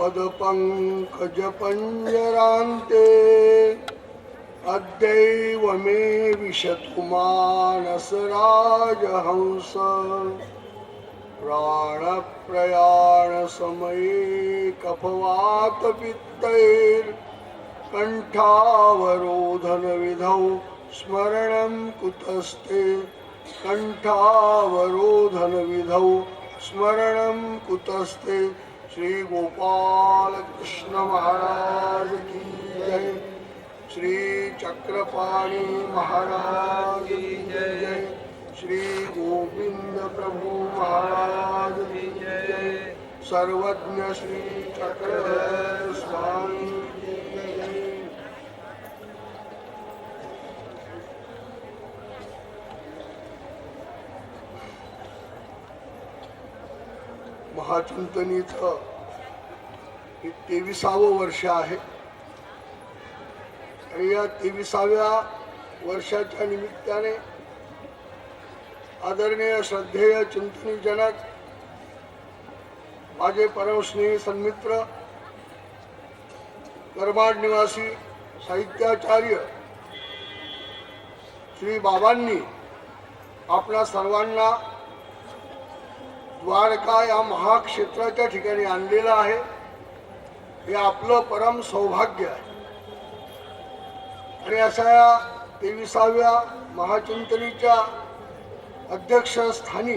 पदपङ्कजपञ्जरान्ते अद्यैव मे विशतुमानसराजहंस। प्राणप्रयाणसमये कफवातपित्तैर्कण्ठावरोधनविधौ स्मरणं कुतस्ते। कण्ठावरोधनविधौ स्मरणं कुतस्ते। श्री गोपाल कृष्ण महाराज की जय। श्री चक्रपाणी महाराज की जय। श्री गोविंद प्रभु महाराज की जय। सर्वज्ञ श्री चक्र स्वामी महाचिंतनीचं हे तेविसावं वर्ष आहे. आणि या तेविसाव्या वर्षाच्या निमित्ताने आदरणीय श्रद्धेय चिंतनीजनक माझे परमस्नेही सन्मित्र करमाड निवासी साहित्याचार्य श्री बाबांनी आपल्या सर्वांना द्वारका या महाक्षेत्राच्या ठिकाणी आणलेलं आहे. हे आपलं परम सौभाग्य आहे. आणि अशा या तेविसाव्या महाचिंतनीच्या अध्यक्षस्थानी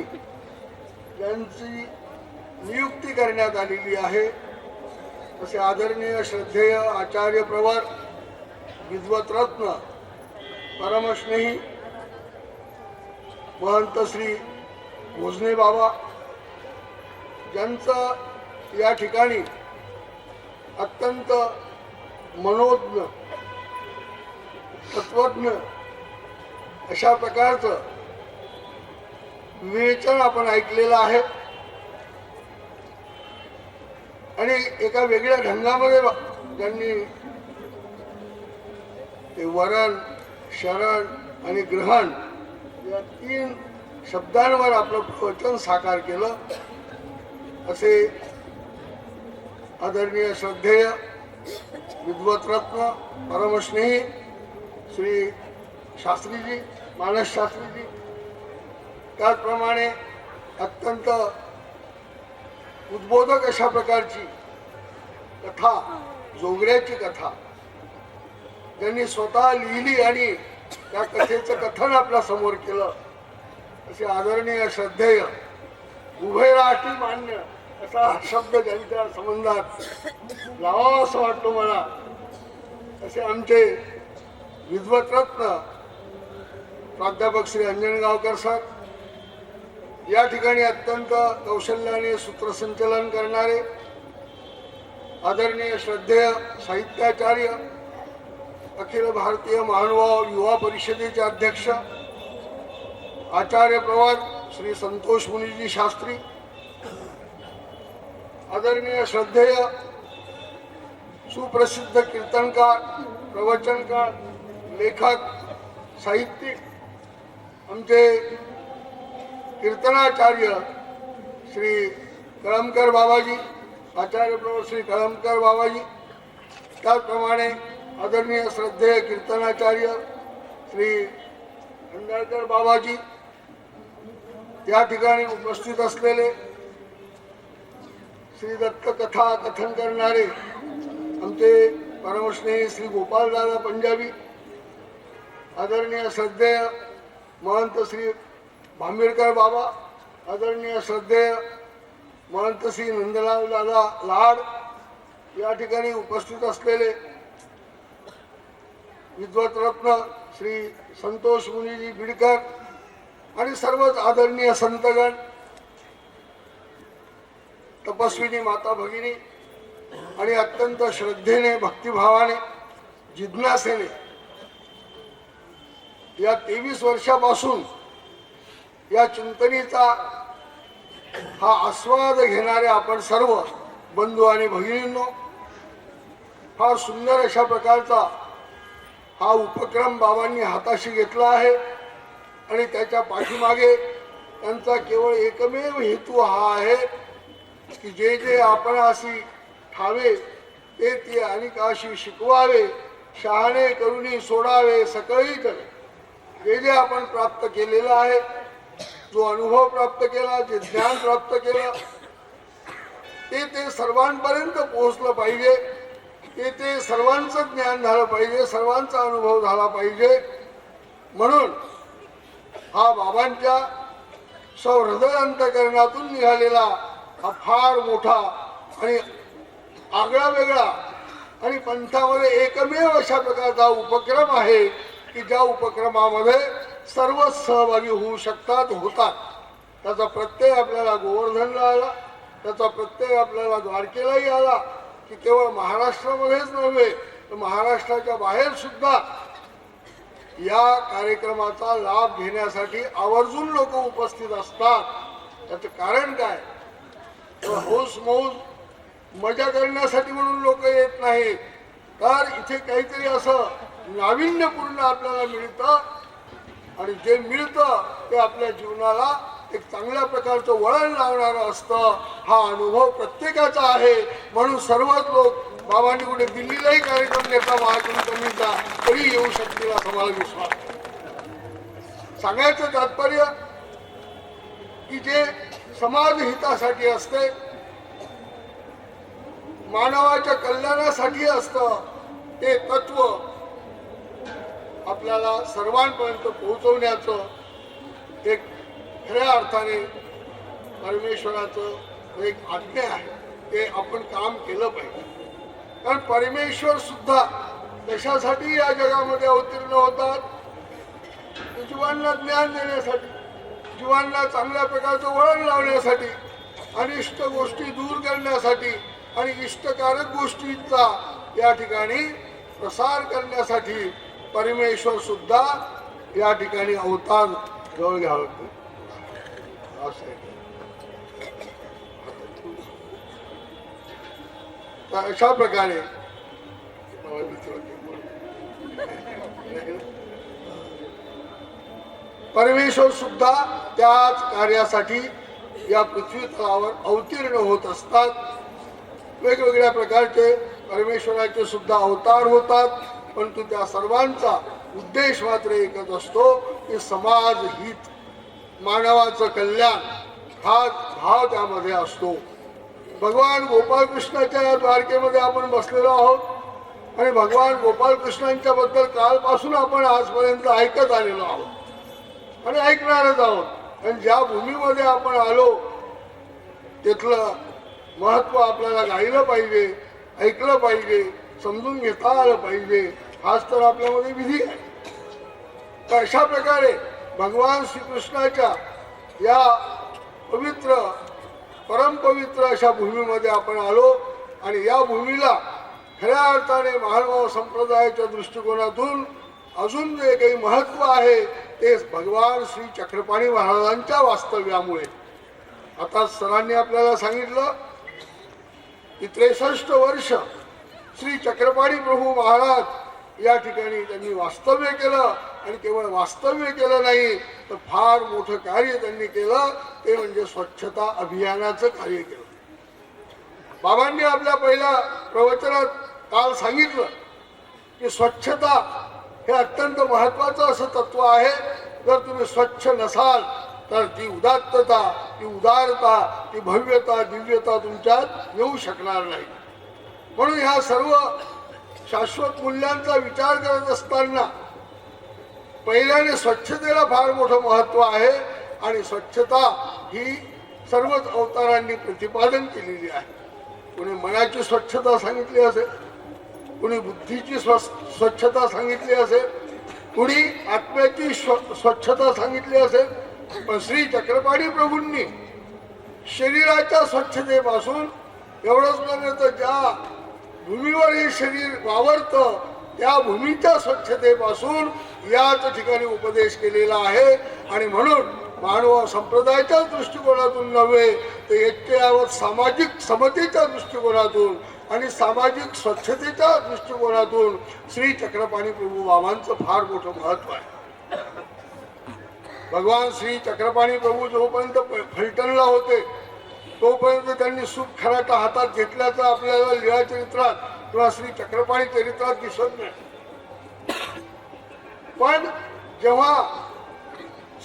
यांची नियुक्ती करण्यात आलेली आहे. तसे आदरणीय श्रद्धेय आचार्य प्रवर विद्वतरत्न परमस्नेही महंत श्री भोजने बाबा ज्यांचं या ठिकाणी अत्यंत मनोज्ञ तत्वज्ञ अशा प्रकारचं विवेचन आपण ऐकलेलं आहे. आणि एका वेगळ्या ढंगामध्ये त्यांनी ते वरण शरण आणि ग्रहण या तीन शब्दांवर आपलं प्रवचन साकार केलं. असे आदरणीय श्रद्धेय विद्वतरत्न परमस्नेही श्री शास्त्रीजी मानसशास्त्रीजी त्याचप्रमाणे अत्यंत उद्बोधक अशा प्रकारची कथा जोगऱ्याची कथा. ज्यांनी स्वतः लिहिली आणि त्या कथेचं कथन आपल्यासमोर केलं असे आदरणीय श्रद्धेय उभयराष्ट्री मान्य असा शब्द त्यांच्या संबंधात लावा असं वाटतो मला. असे आमचे विद्वतरत्न प्राध्यापक श्री अंजनगावकर सर या ठिकाणी अत्यंत कौशल्याने सूत्रसंचलन करणारे आदरणीय श्रद्धेय साहित्याचार्य अखिल भारतीय महानुभाव युवा परिषदेचे अध्यक्ष आचार्य प्रवाद श्री संतोष मुनिजी शास्त्री आदरणीय श्रद्धेय सुप्रसिद्ध कीर्तनकार प्रवचनकार लेखक साहित्यिक आमचे कीर्तनाचार्य श्री कळमकर बाबाजी आचार्य प्रभू श्री कळमकर बाबाजी त्याचप्रमाणे आदरणीय श्रद्धेय कीर्तनाचार्य श्री खंडाळकर बाबाजी या ठिकाणी उपस्थित असलेले श्री दत्त कथा कथन करणारे आमचे परमस्नेही श्री गोपालदादा पंजाबी आदरणीय श्रद्धेय महंत श्री भांबेडकर बाबा आदरणीय श्रद्धेय महंत श्री नंदलाल दादा लाड या ठिकाणी उपस्थित असलेले विद्वतरत्न श्री संतोष मुनीजी बिडकर आणि सर्वच आदरणीय संतगण तपस्विनी माता भगिनी आणि अत्यंत श्रद्धेने भक्तिभावाने जिज्ञासेने या तेवीस वर्षापासून या चिंतनीचा हा आस्वाद घेणारे आपण सर्व बंधू आणि भगिनींनो फार सुंदर अशा प्रकारचा हा उपक्रम बाबांनी हाताशी घेतला आहे आणि त्याच्या पाठीमागे त्यांचा केवळ एकमेव हेतू हा आहे की जे जे आपण अशी ठावे ते ते अनेक अशी शिकवावे शहाणे करुणी सोडावे सकळी करे हे जे आपण प्राप्त केलेलं आहे जो अनुभव प्राप्त केला जे ज्ञान प्राप्त केलं ते ते सर्वांपर्यंत पोहोचलं पाहिजे. ते ते सर्वांचं ज्ञान झालं पाहिजे सर्वांचा अनुभव झाला पाहिजे. म्हणून हा बाबांच्या सहृदय अंतकरणातून निघालेला हा फार मोठा आणि आगळा वेगळा आणि पंथामध्ये एकमेव अशा प्रकारचा उपक्रम आहे की ज्या उपक्रमामध्ये सर्वच सहभागी होऊ शकतात होतात. त्याचा प्रत्यय आपल्याला गोवर्धनला आला त्याचा प्रत्यय आपल्याला द्वारकेलाही आला की केवळ महाराष्ट्रामध्येच नव्हे तर महाराष्ट्राच्या बाहेर सुद्धा या कार्यक्रमाचा लाभ घेण्यासाठी आवर्जून लोक उपस्थित असतात. त्याचं कारण काय? होस मौज मजा करण्यासाठी म्हणून लोक येत नाहीत. तर इथे काहीतरी असं नाविन्यपूर्ण आपल्याला मिळतं. आणि जे मिळतं ते आपल्या जीवनाला एक चांगल्या प्रकारचं वळण लावणारं असतं. हा अनुभव प्रत्येकाचा आहे. म्हणून सर्वच लोक बाबांनी कुठे दिल्लीलाही कार्यक्रम घेतला महाकुंभचा तरी येऊ शकतील असा मला विश्वास सांगायचं तात्पर्य की जे समाज हितासाठी असते. मानवाच्या कल्याणासाठी असतं ते तत्व आपल्याला सर्वांपर्यंत पोहोचवण्याचं एक खऱ्या अर्थाने परमेश्वराचं एक आज्ञा आहे. ते आपण काम केलं पाहिजे. कारण परमेश्वर सुद्धा कशासाठी या जगामध्ये अवतीर्ण होतात? जीवांना ज्ञान देण्यासाठी. जीवांना चांगल्या प्रकारचं वळण लावण्यासाठी अनिष्ट गोष्टी दूर करण्यासाठी आणि इष्टकारक गोष्टींचा या ठिकाणी प्रसार करण्यासाठी परमेश्वर सुद्धा या ठिकाणी अवतार जवळ घ्यावं असं आहे. अशा प्रकारे मित्र परमेश्वर सुद्धा त्याच कार्यासाठी या पृथ्वी तळावर अवतीर्ण होत असतात. वेगवेगळ्या प्रकारचे परमेश्वराचे सुद्धा अवतार होतात परंतु त्या सर्वांचा उद्देश मात्र एकच असतो की समाज हित मानवाचं कल्याण हा भाव त्यामध्ये असतो. भगवान गोपाळकृष्णाच्या या द्वारकेमध्ये आपण बसलेलो आहोत आणि भगवान गोपाळकृष्णांच्या बद्दल कालपासून आपण आजपर्यंत ऐकत आलेलो आहोत. आणि ऐकणारच आहोत. आणि ज्या भूमीमध्ये आपण आलो तिथलं महत्त्व आपल्याला गायलं पाहिजे ऐकलं पाहिजे समजून घेता आलं पाहिजे हाच तर आपल्यामध्ये विधी आहे. तर अशा प्रकारे भगवान श्रीकृष्णाच्या या पवित्र परमपवित्र अशा भूमीमध्ये आपण आलो आणि या भूमीला खऱ्या अर्थाने महानुभाव संप्रदायाच्या दृष्टिकोनातून अजून जे काही महत्त्व आहे ते भगवान श्री चक्रपाणी महाराजांच्या वास्तव्यामुळे. आता सरांनी आपल्याला सांगितलं की त्रेसष्ट वर्ष श्री चक्रपाणी प्रभू महाराज या ठिकाणी त्यांनी वास्तव्य केलं आणि केवळ वास्तव्य केलं नाही तर फार मोठं कार्य त्यांनी केलं ते म्हणजे स्वच्छता अभियानाचं कार्य केलं. बाबांनी आपल्या पहिल्या प्रवचनात काल सांगितलं की स्वच्छता हे अत्यंत महत्वाचं असं तत्व आहे. जर तुम्ही स्वच्छ नसाल तर ती उदात्तता ती उदारता ती भव्यता दिव्यता तुमच्यात येऊ शकणार नाही. म्हणून ह्या सर्व शाश्वत मूल्यांचा विचार करत असताना पहिल्याने स्वच्छतेला फार मोठं महत्त्व आहे आणि स्वच्छता ही सर्वच अवतारांनी प्रतिपादन केलेली आहे. कोणी मनाची स्वच्छता सांगितली असेल? कुणी बुद्धीची स्वच्छता सांगितली असेल कुणी आत्म्याची स्व- स्वच्छता सांगितली असेल पण श्री चक्रपाणी प्रभूंनी शरीराच्या स्वच्छतेपासून एवढंच नव्हे तर ज्या भूमीवर हे शरीर वावरतं त्या भूमीच्या स्वच्छतेपासून याच ठिकाणी उपदेश केलेला आहे. आणि म्हणून मानव संप्रदायाच्या दृष्टिकोनातून नव्हे तर यावर सामाजिक समतेच्या दृष्टिकोनातून आणि सामाजिक स्वच्छतेच्या दृष्टिकोनातून श्री चक्रपाणी प्रभू बाबांचं फार मोठं महत्त्व आहे. भगवान श्री चक्रपाणी प्रभू जोपर्यंत फलटणला होते तोपर्यंत त्यांनी सुख खराटा हातात घेतल्याचं आपल्याला लिळा चरित्रात किंवा श्री चक्रपाणी चरित्रात दिसत नाही. पण जेव्हा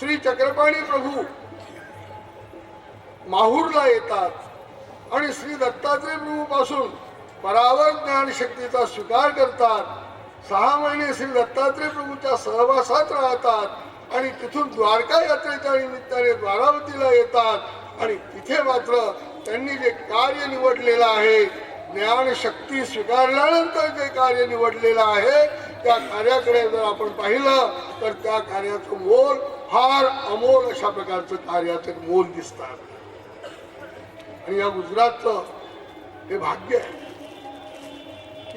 श्री चक्रपाणी प्रभू माहूरला येतात आणि श्री दत्तात्रय प्रभू पासून परावर ज्ञान शक्तीचा स्वीकार करतात. सहा महिने श्री दत्तात्रय प्रभूच्या सहवासात राहतात आणि तिथून द्वारका यात्रेच्या निमित्ताने द्वारावतीला येतात आणि तिथे मात्र त्यांनी जे कार्य निवडलेलं आहे ज्ञान शक्ती स्वीकारल्यानंतर जे कार्य निवडलेलं आहे त्या कार्याकडे जर आपण पाहिलं तर त्या कार्याचं मोल फार अमोल अशा प्रकारचं कार्याचं मोल दिसतात. आणि या गुजरातचं हे भाग्य आहे.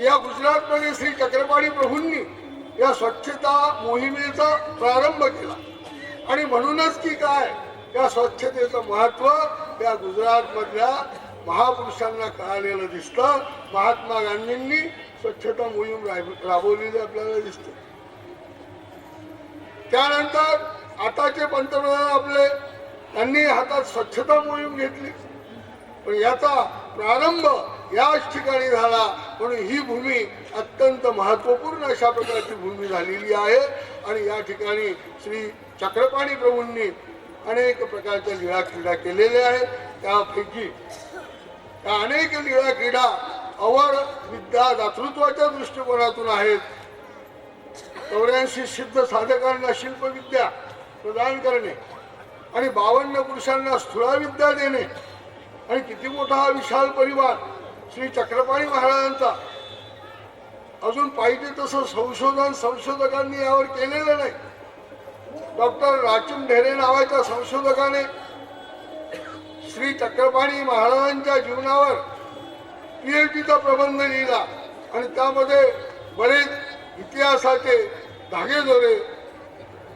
या गुजरातमध्ये श्री चक्रपाणी प्रभूंनी या स्वच्छता मोहिमेचा प्रारंभ केला. आणि म्हणूनच की काय या स्वच्छतेचं महत्त्व या गुजरातमधल्या महापुरुषांना कळालेलं दिसतं. महात्मा गांधींनी स्वच्छता मोहीम राबवलेली आपल्याला दिसते. त्यानंतर आताचे पंतप्रधान आपले त्यांनी हातात स्वच्छता मोहीम घेतली. पण याचा प्रारंभ याच ठिकाणी झाला. म्हणून ही भूमी अत्यंत महत्त्वपूर्ण अशा प्रकारची भूमी झालेली आहे. आणि या ठिकाणी श्री चक्रपाणी प्रभूंनी अनेक प्रकारच्या लीळा क्रीडा केलेल्या आहेत. त्यापैकी त्या अनेक लीळा क्रीडा अवड विद्या दातृत्वाच्या दृष्टिकोनातून आहेत. चौऱ्याऐंशी सिद्ध साधकांना शिल्पविद्या प्रदान करणे आणि बावन्न पुरुषांना स्थूळाविद्या देणे आणि किती मोठा हा विशाल परिवार श्री चक्रपाणी महाराजांचा. अजून पाहिजे तसं संशोधन संशोधकांनी यावर केलेलं नाही. डॉक्टर राचून ढेरे नावाच्या संशोधकाने श्री चक्रपाणी महाराजांच्या जीवनावर पीएचडीचा प्रबंध लिहिला आणि त्यामध्ये बरेच इतिहासाचे धागेदोरे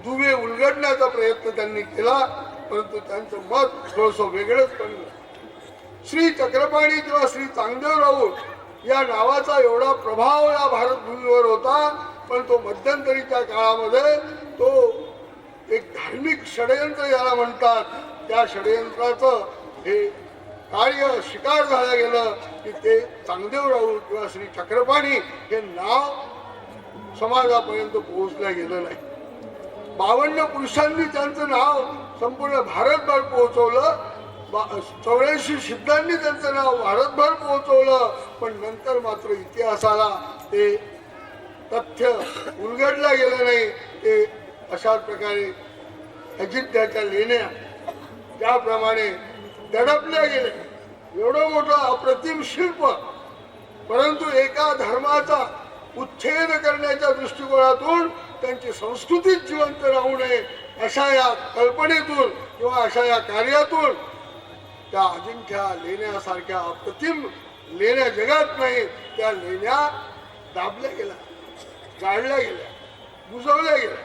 दुवे उलगडण्याचा प्रयत्न त्यांनी केला परंतु त्यांचं मत थोडंसं वेगळंच पडलं श्री चक्रपाणी किंवा श्री चांगदेव राऊत या नावाचा एवढा प्रभाव या भारतभूमीवर होता पण तो मध्यंतरीच्या काळामध्ये तो एक धार्मिक षडयंत्र याला म्हणतात त्या षडयंत्राचं हे कार्य शिकार झालं गेलं की ते चांगदेव राऊत किंवा श्री चक्रपाणी हे नाव समाजापर्यंत पोहोचलं गेलं नाही. बावन्न पुरुषांनी त्यांचं नाव संपूर्ण भारतभर पोहोचवलं. चौऱ्याऐंशी सिद्धांनी त्यांचं नाव भारतभर पोहोचवलं पण नंतर मात्र इतिहासाला ते तथ्य उलगडलं गेलं नाही. ते अशाच प्रकारे अजिंठ्याच्या लेण्या ज्याप्रमाणे दडपल्या गेले एवढं मोठं अप्रतिम शिल्प परंतु एका धर्माचा उच्छेद करण्याच्या दृष्टिकोनातून त्यांची संस्कृतीच जिवंत राहू नये अशा या कल्पनेतून किंवा अशा या कार्यातून त्या अजिंठ्या लेण्यासारख्या अप्रतिम लेण्या जगात नाही त्या लेण्या दाबल्या गेल्या जाळल्या गेल्या बुजवल्या गेल्या.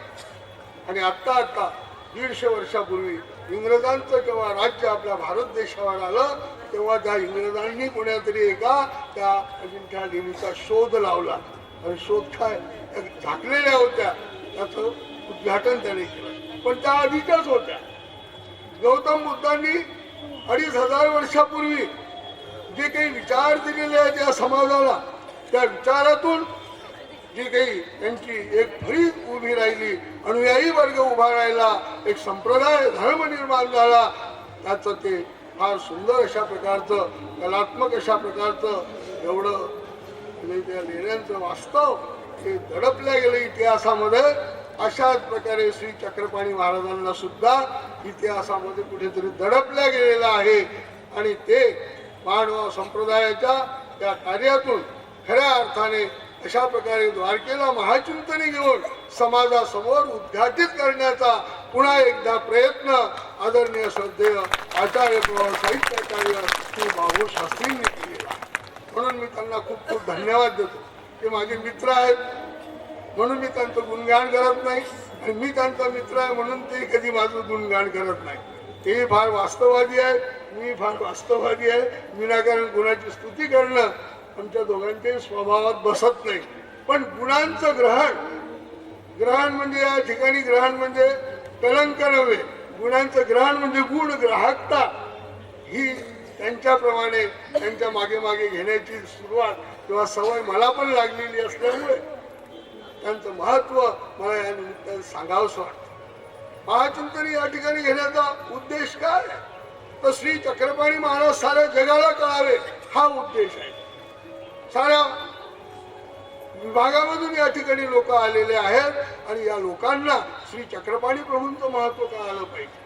आणि आत्ता आत्ता दीडशे वर्षापूर्वी इंग्रजांचं जेव्हा राज्य आपल्या भारत देशावर आलं तेव्हा त्या इंग्रजांनी कोण्यातरी एका त्या अजिंठ्या लेणीचा शोध लावला. आणि शोध काय? त्या झाकलेल्या होत्या. त्याचं उद्घाटन त्याने केलं. पण त्या आधीच्याच होत्या. गौतम बुद्धांनी अडीच हजार वर्षापूर्वी जे काही विचार दिलेले आहेत या समाजाला त्या विचारातून जी काही त्यांची एक फळी उभी राहिली अनुयायी वर्ग उभा राहिला एक संप्रदाय धर्म निर्माण झाला त्याचं ते फार सुंदर अशा प्रकारचं कलात्मक अशा प्रकारचं एवढं म्हणजे त्या लेण्यांचं वास्तव हे दडपल्या गेलं इतिहासामध्ये. अशाच प्रकारे श्री चक्रपाणी महाराजांना सुद्धा इतिहासामध्ये कुठेतरी दडपल्या गेलेलं आहे. आणि ते मानवा संप्रदायाच्या त्या कार्यातून खऱ्या अर्थाने अशा प्रकारे द्वारकेला महाचिंतने घेऊन समाजासमोर उद्घाटित करण्याचा पुन्हा एकदा प्रयत्न आदरणीय श्रद्धेय आचार्य प्रभाव साहित्याचार्य श्री बाबू शास्त्रींनी केलेला म्हणून मी त्यांना खूप खूप धन्यवाद देतो. ते माझे मित्र आहेत. म्हणून मी त्यांचं गुणगान करत नाही. आणि मी त्यांचा मित्र आहे म्हणून ते कधी माझं गुणगान करत नाही. ते फार वास्तववादी आहे मी फार वास्तववादी आहे. विनाकारण गुणाची स्तुती करणं आमच्या दोघांच्याही स्वभावात बसत नाही. पण गुणांचं ग्रहण ग्रहण म्हणजे या ठिकाणी ग्रहण म्हणजे कलंक नव्हे. गुणांचं ग्रहण म्हणजे गुण ग्राहकता. ही त्यांच्याप्रमाणे त्यांच्या मागे मागे घेण्याची सुरुवात किंवा सवय मला पण लागलेली असल्यामुळे त्यांचं महत्त्व मला या निमित्ताने सांगावंसं वाटतं. महाचिंतन या ठिकाणी घेण्याचा उद्देश काय? तर श्री चक्रपाणी महाराज साऱ्या जगाला कळावे हा उद्देश आहे. साऱ्या विभागामधून या ठिकाणी लोक आलेले आहेत आणि या लोकांना श्री चक्रपाणी प्रभूंचं महत्त्व कळालं पाहिजे.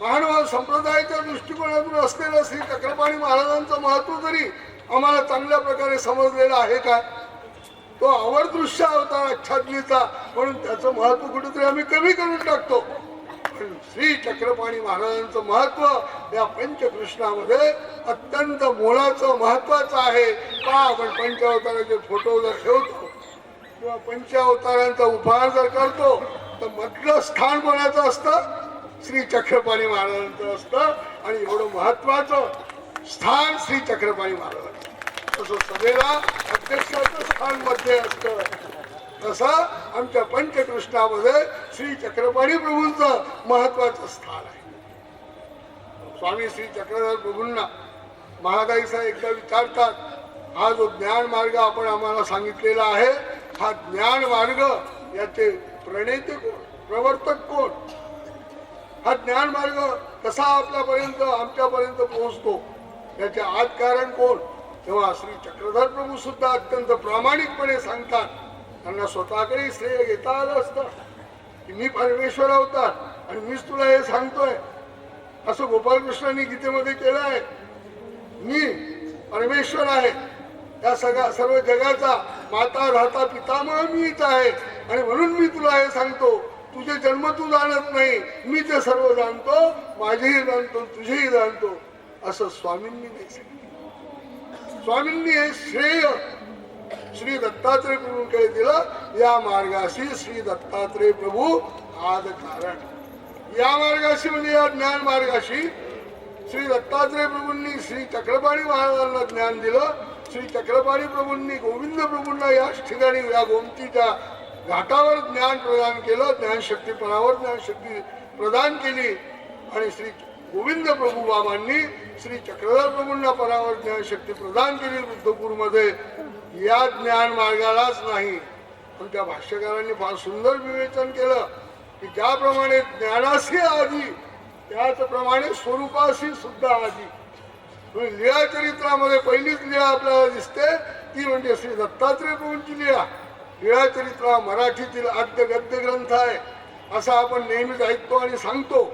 महानुभाव संप्रदायाच्या दृष्टिकोनातून असलेलं श्री चक्रपाणी महाराजांचं महत्त्व तरी आम्हाला चांगल्या प्रकारे समजलेलं आहे का? तो आवर दृश्य आच्छादनीचा म्हणून त्याचं महत्त्व कुठेतरी आम्ही कमी करून टाकतो. पण श्री चक्रपाणी महाराजांचं महत्त्व या पंचकृष्णामध्ये अत्यंत मोलाचं महत्वाचं आहे. का आपण पंचावताराचे फोटो जर ठेवतो किंवा पंचावतारांचा उपहार जर करतो तर मधलं स्थान कोणाचं असतं? श्री चक्रपाणी महाराजांचं असतं. आणि एवढं महत्वाचं स्थान श्री चक्रपाणी महाराजांचं. तसं सभेला अध्यक्षाचं स्थानमध्ये असतं. तसा आमच्या पंचकृष्णामध्ये श्री चक्रपाणी प्रभूंचं महत्वाचं स्थान आहे. स्वामी श्री चक्रधर प्रभूंना महादाई साहेब एकदा विचारतात हा जो ज्ञान मार्ग आपण आम्हाला सांगितलेला आहे हा ज्ञान मार्ग याचे प्रणेते कोण? प्रवर्तक कोण? हा ज्ञान मार्ग कसा आपल्यापर्यंत आमच्यापर्यंत पोहोचतो? याचे आजकारण कोण? तेव्हा श्री चक्रधर प्रभू सुद्धा अत्यंत प्रामाणिकपणे सांगतात त्यांना स्वतःकडे श्रेय घेता आलं असतं की मी परमेश्वर अवतार आणि मीच तुला हे सांगतोय. असं गोपालकृष्णांनी गीतेमध्ये केलं आहे. मी परमेश्वर आहे. त्या सगळ्या सर्व जगाचा माता राहता पितामह मीच आहे आणि म्हणून मी तुला हे सांगतो. तुझे जन्म तू जाणत नाही. मी ते सर्व जाणतो. माझेही जाणतो तुझेही जाणतो. असं स्वामींनी नाही सांगितलं. स्वामींनी हे श्रेय श्री दत्तात्रय प्रभूंकडे दिलं. या मार्गाशी श्री दत्तात्रय प्रभू आद कारण या मार्गाशी म्हणजे या ज्ञान मार्गाशी श्री दत्तात्रय प्रभूंनी श्री चक्रपाणी महाराजांना ज्ञान दिलं. श्री चक्रपाणी प्रभूंनी गोविंद प्रभूंना याच ठिकाणी या गोमतीच्या घाटावर ज्ञान प्रदान केलं. ज्ञानशक्तीपणावर ज्ञानशक्ती प्रदान केली. आणि श्री गोविंद प्रभू बाबांनी श्री चक्रधर प्रभूंना परावर ज्ञानशक्ती प्रदान केली बुद्धपूरमध्ये. या ज्ञान मार्गालाच नाही पण त्या भाष्यकारांनी फार सुंदर विवेचन केलं की ज्याप्रमाणे ज्ञानाशी आधी त्याचप्रमाणे स्वरूपाशी सुद्धा आधी. म्हणजे चरित्रामध्ये पहिलीच लीळा आपल्याला दिसते ती म्हणजे श्री दत्तात्रय प्रभूंची लिळा. लिळा चरित्र मराठीतील आद्य गद्य ग्रंथ आहे असा आपण नेहमीच ऐकतो आणि सांगतो.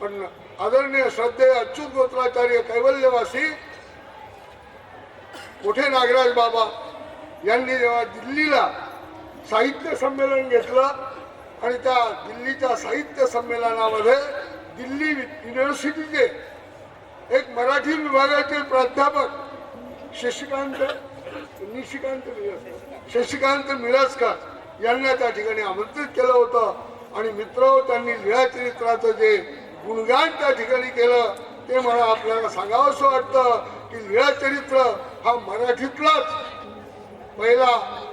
पण आदरणीय श्रद्धेय अच्युत गोत्राचार्य कैवल्यवासी मोठे नागराज बाबा यांनी जेव्हा दिल्लीला साहित्य संमेलन घेतलं आणि त्या दिल्लीच्या साहित्य संमेलनामध्ये दिल्ली युनिव्हर्सिटीचे एक मराठी विभागाचे प्राध्यापक शशिकांत निशिकांत शशिकांत मिरजकर यांना त्या ठिकाणी आमंत्रित केलं होतं. आणि मित्र त्यांनी लिळाचरित्राचं जे गुणगान त्या ठिकाणी केलं ते मला आपल्याला सांगावंसं वाटतं की निळाचरित्र हा मराठीतलाच पहिला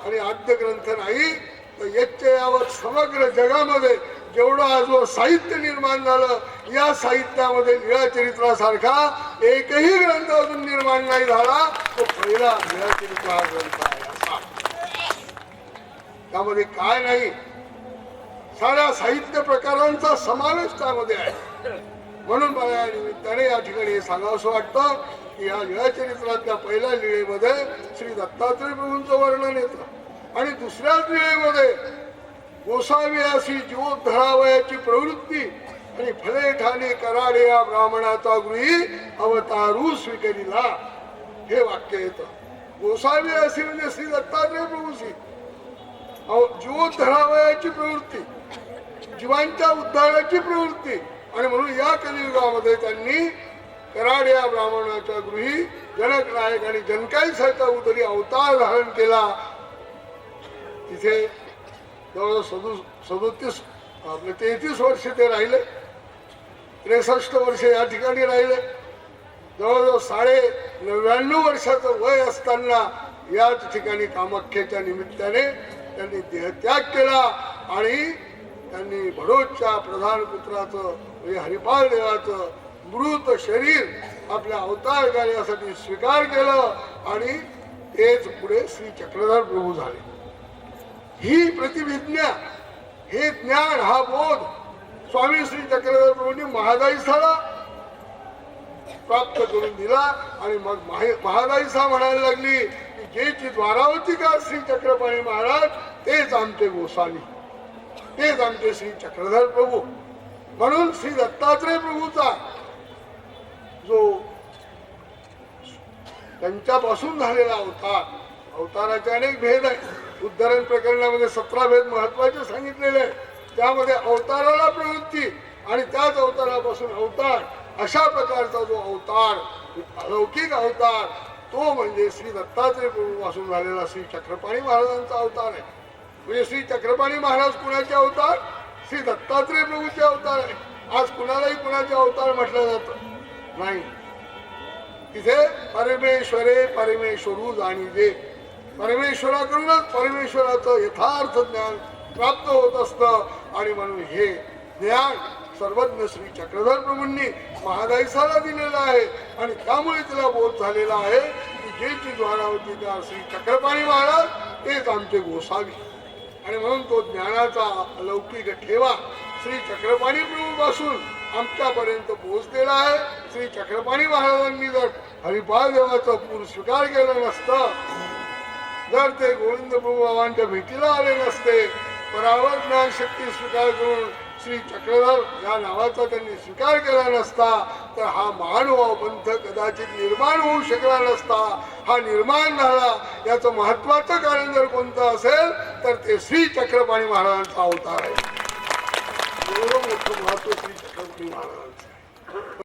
आणि आद्य ग्रंथ नाही. तर याच्या यावर समग्र जगामध्ये जेवढं आजवर साहित्य निर्माण झालं या साहित्यामध्ये लीळा चरित्रासारखा एकही ग्रंथ अजून निर्माण नाही झाला. तो पहिला निळाचरित्र हा ग्रंथ आहे असा. त्यामध्ये काय नाही. साऱ्या साहित्य प्रकारांचा समावेश त्यामध्ये आहे. म्हणून मला या निमित्ताने या ठिकाणी सांगावंसं वाटतं की या लीळाचरित्रातल्या पहिल्या लीळेमध्ये श्री दत्तात्रय प्रभूंचं वर्णन येतं. आणि दुसऱ्याच लीळेमध्ये गोसावी अशी जीवोद्धरावयाची प्रवृत्ती आणि फले ठाणे कराडे या ब्राह्मणाचा गृही अवतारू स्वीकारिला. हे वाक्य येतं. गोसावी अशी म्हणजे श्री दत्तात्रय प्रभूशी जीवोद्धरावयाची प्रवृत्ती जीवांच्या उद्धाराची प्रवृत्ती आणि म्हणून या कलियुगामध्ये त्यांनी कराड या ब्राह्मणाच्या गृही जनक नायक आणि जनकाईसाचा उदरी अवतार धारण केला. तिथे जवळ सदु सदोतीस आपले तेहतीस वर्ष ते राहिले. त्रेसष्ट वर्ष या ठिकाणी राहिले. जवळजवळ साडे नव्याण्णव वर्षाचं वय असताना याच ठिकाणी कामाख्याच्या निमित्ताने त्यांनी देहत्याग केला आणि त्यांनी भडोदच्या प्रधान पुत्राचं म्हणजे हरिपाल देवाचं मृत शरीर आपल्या अवतार कार्यासाठी स्वीकार केलं आणि तेच पुढे श्री चक्रधर प्रभू झाले. ही प्रतिविज्ञा हे ज्ञान हा बोध स्वामी श्री चक्रधर प्रभूंनी महादाईसाला प्राप्त करून दिला आणि मग माहे- महादाईसा म्हणायला लागली की जेची द्वारावती का श्री चक्रपाणी महाराज तेच आमचे गोसावी. तेच आमचे श्री चक्रधर प्रभू. म्हणून श्री दत्तात्रय प्रभूचा जो त्यांच्यापासून झालेला अवतार अवताराचे अनेक भेद आहेत. उद्धरण प्रकरणामध्ये सतरा भेद महत्त्वाचे सांगितलेले आहेत. त्यामध्ये अवताराला प्रवृत्ती आणि त्याच अवतारापासून अवतार अशा प्रकारचा जो अवतार अलौकिक अवतार तो म्हणजे श्री दत्तात्रय प्रभूपासून झालेला श्री चक्रपाणी महाराजांचा अवतार आहे. म्हणजे श्री चक्रपाणी महाराज कुणाचे अवतार? श्री दत्तात्रय प्रभूचे अवतार आहे. आज कुणालाही कुणाचे अवतार म्हटलं जातं? नाही. तिथे परमेश्वरे परमेश्वरू जाणी दे परमेश्वराकडूनच परमेश्वराचं यथार्थ ज्ञान प्राप्त होत असतं. आणि म्हणून हे ज्ञान सर्वज्ञ श्री चक्रधर प्रभूंनी महादायसाला दिलेलं आहे. आणि त्यामुळे तिला बोध झालेला आहे. की जे ती द्वारा होती त्या श्री चक्रपाणी महाराज तेच आमचे गोसावी. आणि म्हणून तो ज्ञानाचा अलौकिक ठेवा. श्री चक्रपाणी प्रभू पासून आमच्यापर्यंत पोहोचलेला आहे. श्री चक्रपाणी महाराजांनी जर हरिपाल देवाचा पूर स्वीकार केला नसता जर ते गोविंद प्रभू बाबांच्या भेटीला आले नसते परावर ज्ञान शक्ती स्वीकार करून श्री चक्रधर या नावाचा त्यांनी स्वीकार केला नसता तर हा महानुभाव पंथ कदाचित निर्माण होऊ शकला नसता. हा निर्माण झाला याचं महत्वाचं कारण जर कोणतं असेल तर ते श्री चक्रपाणी महाराजांचा अवतार आहे. एवढं मोठं महत्त्व श्री चक्रपाणी महाराज